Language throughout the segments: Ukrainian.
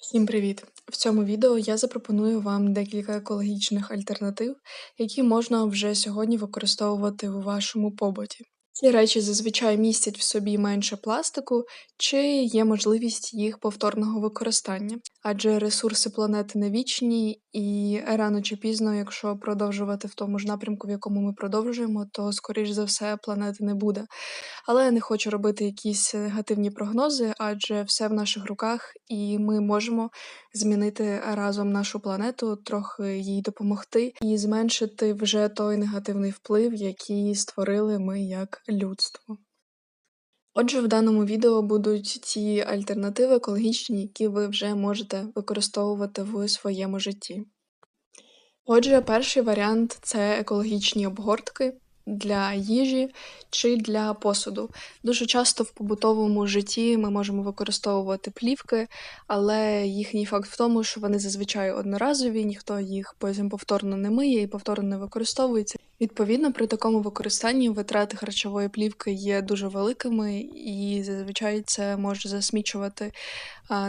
Всім привіт! В цьому відео я запропоную вам декілька екологічних альтернатив, які можна вже сьогодні використовувати у вашому побуті. Ці речі зазвичай містять в собі менше пластику, чи є можливість їх повторного використання, адже ресурси планети не вічні, і рано чи пізно, якщо продовжувати в тому ж напрямку, в якому ми продовжуємо, то скоріш за все планети не буде. Але я не хочу робити якісь негативні прогнози, адже все в наших руках, і ми можемо змінити разом нашу планету, трохи їй допомогти і зменшити вже той негативний вплив, який створили ми як людство. Отже, в даному відео будуть ті альтернативи екологічні, які ви вже можете використовувати в своєму житті. Отже, перший варіант це екологічні обгортки для їжі чи для посуду. Дуже часто в побутовому житті ми можемо використовувати плівки, але їхній факт в тому, що вони зазвичай одноразові, ніхто їх потім повторно не миє і повторно не використовується. Відповідно, при такому використанні витрати харчової плівки є дуже великими, і зазвичай це може засмічувати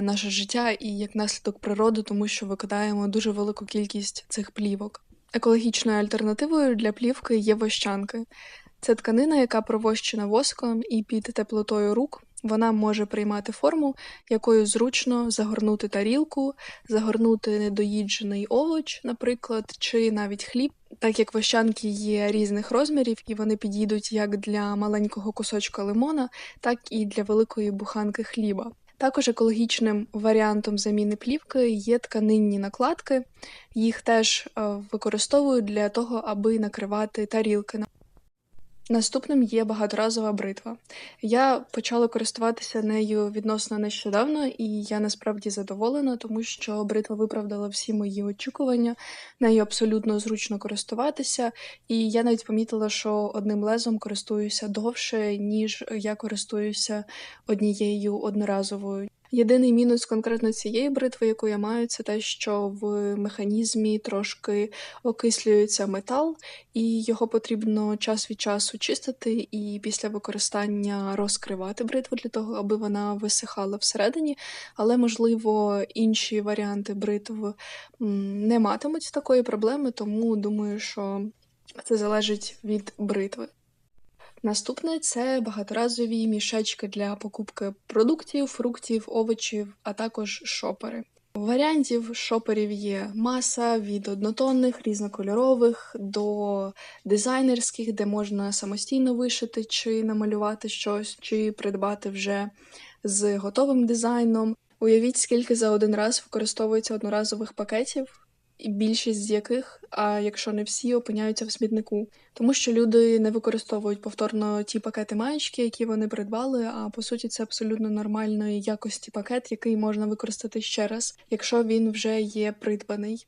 наше життя і як наслідок природу, тому що викидаємо дуже велику кількість цих плівок. Екологічною альтернативою для плівки є вощанки. Це тканина, яка провощена воском і під теплотою рук вона може приймати форму, якою зручно загорнути тарілку, загорнути недоїджений овоч, наприклад, чи навіть хліб, так як вощанки є різних розмірів і вони підійдуть як для маленького кусочка лимона, так і для великої буханки хліба. Також екологічним варіантом заміни плівки є тканинні накладки. Їх теж е, використовують для того, аби накривати тарілки. Наступним є багаторазова бритва. Я почала користуватися нею відносно нещодавно, і я насправді задоволена, тому що бритва виправдала всі мої очікування, нею абсолютно зручно користуватися, і я навіть помітила, що одним лезом користуюся довше, ніж я користуюся однією одноразовою. Єдиний мінус конкретно цієї бритви, яку я маю, це те, що в механізмі трошки окислюється метал, і його потрібно час від часу чистити, і після використання розкривати бритву для того, аби вона висихала всередині. Але, можливо, інші варіанти бритв не матимуть такої проблеми, тому думаю, що це залежить від бритви. Наступне це багаторазові мішечки для покупки продуктів, фруктів, овочів, а також шопери. Варіантів шоперів є маса від однотонних, різнокольорових до дизайнерських, де можна самостійно вишити чи намалювати щось, чи придбати вже з готовим дизайном. Уявіть, скільки за один раз використовується одноразових пакетів більшість з яких, а якщо не всі, опиняються в смітнику, тому що люди не використовують повторно ті пакети маєчки, які вони придбали. А по суті, це абсолютно нормальної якості пакет, який можна використати ще раз, якщо він вже є придбаний.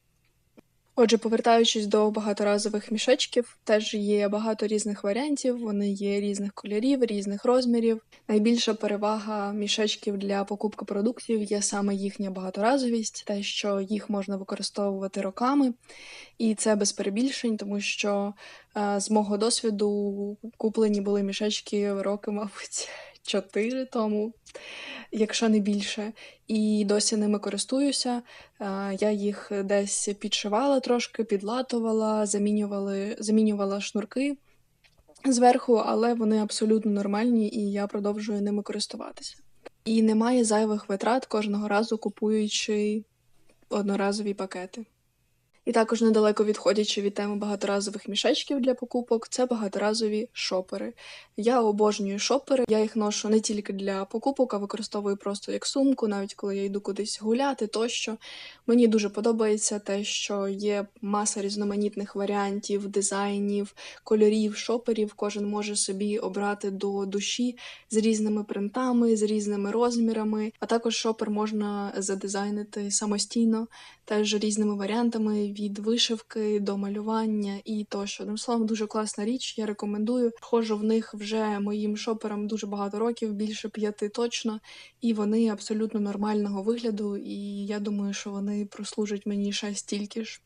Отже, повертаючись до багаторазових мішечків, теж є багато різних варіантів, вони є різних кольорів, різних розмірів. Найбільша перевага мішечків для покупки продуктів є саме їхня багаторазовість, те, що їх можна використовувати роками, і це без перебільшень, тому що з мого досвіду куплені були мішечки роки, мабуть, чотири тому якщо не більше, і досі ними користуюся. Я їх десь підшивала трошки, підлатувала, замінювала, замінювала шнурки зверху, але вони абсолютно нормальні, і я продовжую ними користуватися. І немає зайвих витрат кожного разу купуючи одноразові пакети. І також недалеко відходячи від теми багаторазових мішечків для покупок, це багаторазові шопери. Я обожнюю шопери, я їх ношу не тільки для покупок, а використовую просто як сумку, навіть коли я йду кудись гуляти тощо. Мені дуже подобається те, що є маса різноманітних варіантів, дизайнів, кольорів, шоперів. Кожен може собі обрати до душі з різними принтами, з різними розмірами, а також шопер можна задизайнити самостійно, теж різними варіантами від вишивки до малювання і тощо. Одним словом, дуже класна річ. Я рекомендую. Ходжу в них вже моїм шоперам дуже багато років, більше п'яти точно, і вони абсолютно нормального вигляду. І я думаю, що вони прослужать мені ще стільки ж.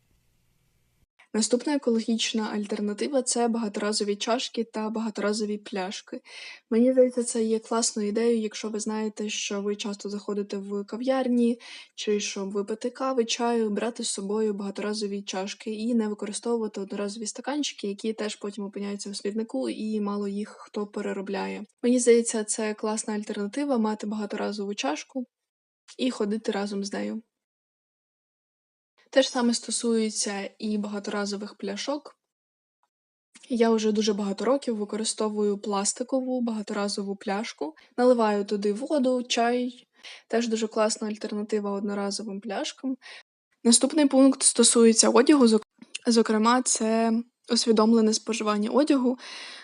Наступна екологічна альтернатива це багаторазові чашки та багаторазові пляшки. Мені здається, це є класною ідеєю, якщо ви знаєте, що ви часто заходите в кав'ярні, чи щоб випити кави, чаю, брати з собою багаторазові чашки і не використовувати одноразові стаканчики, які теж потім опиняються в смітнику, і мало їх хто переробляє. Мені здається, це класна альтернатива мати багаторазову чашку і ходити разом з нею. Те ж саме стосується і багаторазових пляшок. Я вже дуже багато років використовую пластикову багаторазову пляшку, наливаю туди воду, чай. Теж дуже класна альтернатива одноразовим пляшкам. Наступний пункт стосується одягу. Зокрема, це усвідомлене споживання одягу,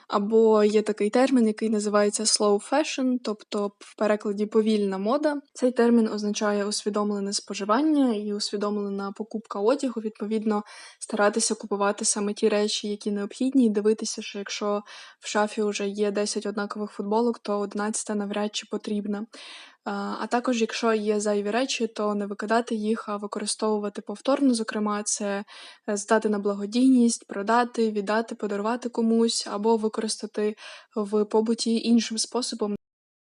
або є такий термін, який називається slow fashion, тобто в перекладі повільна мода. Цей термін означає усвідомлене споживання і усвідомлена покупка одягу. Відповідно, старатися купувати саме ті речі, які необхідні, і дивитися, що якщо в шафі вже є 10 однакових футболок, то 11 навряд чи потрібна. А також, якщо є зайві речі, то не викидати їх, а використовувати повторно. Зокрема, це е, здати на благодійність, продати, віддати, подарувати комусь або використати в побуті іншим способом.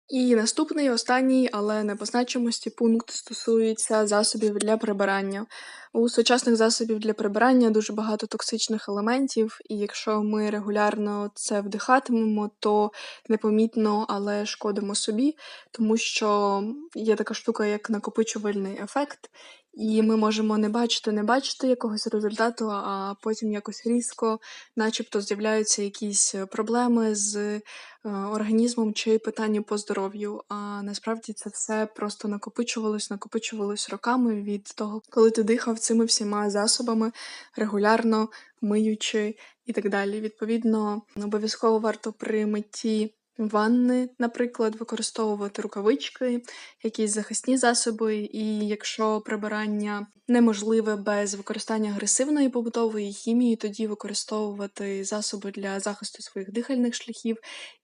І наступний, останній, але не по значимості пункт стосується засобів для прибирання. У сучасних засобів для прибирання дуже багато токсичних елементів, і якщо ми регулярно це вдихатимемо, то непомітно, але шкодимо собі, тому що є така штука, як накопичувальний ефект, і ми можемо не бачити, не бачити якогось результату, а потім якось різко, начебто, з'являються якісь проблеми з е, організмом чи питання по здоров'ю. А насправді це все просто накопичувалось, накопичувалось роками від того, коли ти дихав цими всіма засобами регулярно миючи і так далі. Відповідно, обов'язково варто при митті ванни, наприклад, використовувати рукавички, якісь захисні засоби, і якщо прибирання неможливе без використання агресивної побутової хімії, тоді використовувати засоби для захисту своїх дихальних шляхів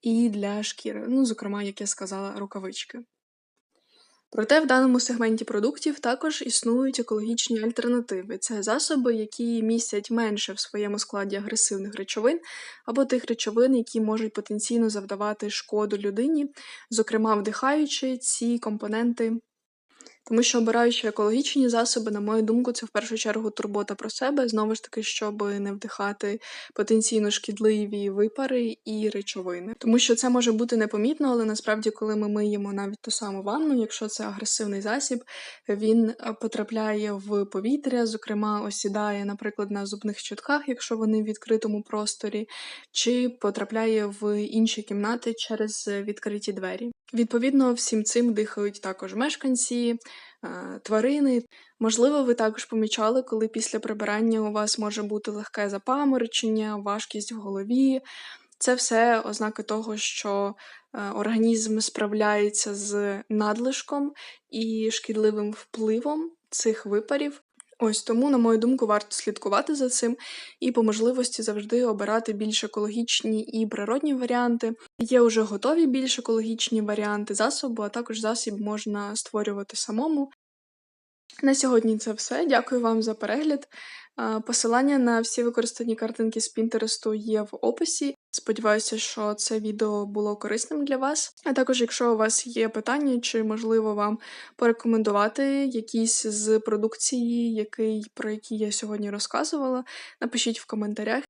і для шкіри. Ну, зокрема, як я сказала, рукавички. Проте в даному сегменті продуктів також існують екологічні альтернативи. Це засоби, які містять менше в своєму складі агресивних речовин або тих речовин, які можуть потенційно завдавати шкоду людині, зокрема вдихаючи ці компоненти. Тому що обираючи екологічні засоби, на мою думку, це в першу чергу турбота про себе, знову ж таки, щоб не вдихати потенційно шкідливі випари і речовини. Тому що це може бути непомітно, але насправді, коли ми миємо навіть ту саму ванну, якщо це агресивний засіб, він е, потрапляє в повітря, зокрема, осідає, наприклад, на зубних щотках, якщо вони в відкритому просторі, чи потрапляє в інші кімнати через відкриті двері. Відповідно, всім цим дихають також мешканці, е, тварини. Можливо, ви також помічали, коли після прибирання у вас може бути легке запаморочення, важкість в голові. Це все ознаки того, що е, організм справляється з надлишком і шкідливим впливом цих випарів. Ось тому, на мою думку, варто слідкувати за цим і по можливості завжди обирати більш екологічні і природні варіанти. Є вже готові більш екологічні варіанти засобу, а також засіб можна створювати самому. На сьогодні це все. Дякую вам за перегляд. Посилання на всі використані картинки з Пінтересту є в описі. Сподіваюся, що це відео було корисним для вас. А також, якщо у вас є питання, чи можливо вам порекомендувати якісь з продукції, який, про які я сьогодні розказувала, напишіть в коментарях.